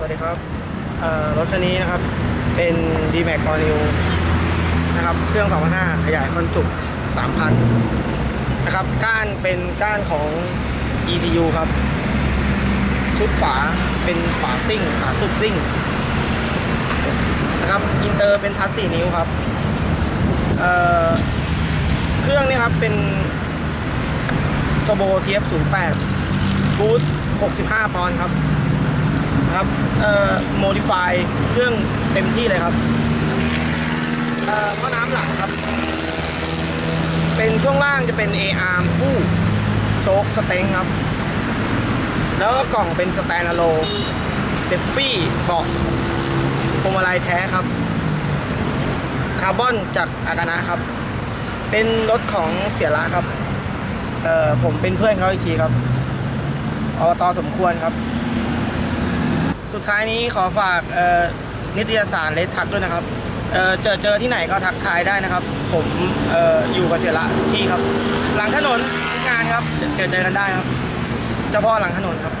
ครับเอ่อรถคันนี้นะครับ เป็น d m a x All New นะครับ เครื่อง 2,500 ขยายความจุ 3,000 นะครับ ก้านเป็นก้านของ ECU ครับ ชุดฝาเป็นฝาซิ่งฝาสุดซิ่งนะครับ อินเตอร์เป็นทัช4นิ้วครับเเครื่องนี่ครับ เป็น t u r b o TF08 บูท65 ปอนด์ครับ ครับเอ่อโมดิฟายเครื่องเต็มที่เลยครับเอ่อหม้อน้ำหลังครับ เป็นช่วงล่างจะเป็น A-arm คู่โชคสเต็งครับ แล้วก็กล่องเป็นสแตนอะโลเดฟฟี่เบาะพวงมาลัยแท้ครับ คาร์บอนจากอากานะครับ เป็นรถของเสียระครับ เอ่อผมเป็นเพื่อนเขาอีกทีครับอบตสมควรครับ สุดท้ายนี้ขอฝากนิตยสารเลสทักด้วยนะครับเจอเจอที่ไหนก็ทักทายได้นะครับ ผมออยู่กับเสียละที่ครับ หลังถนนทุกงานครับเจอเจอกันได้ครับเจ้าพ่อหลังถนนครับ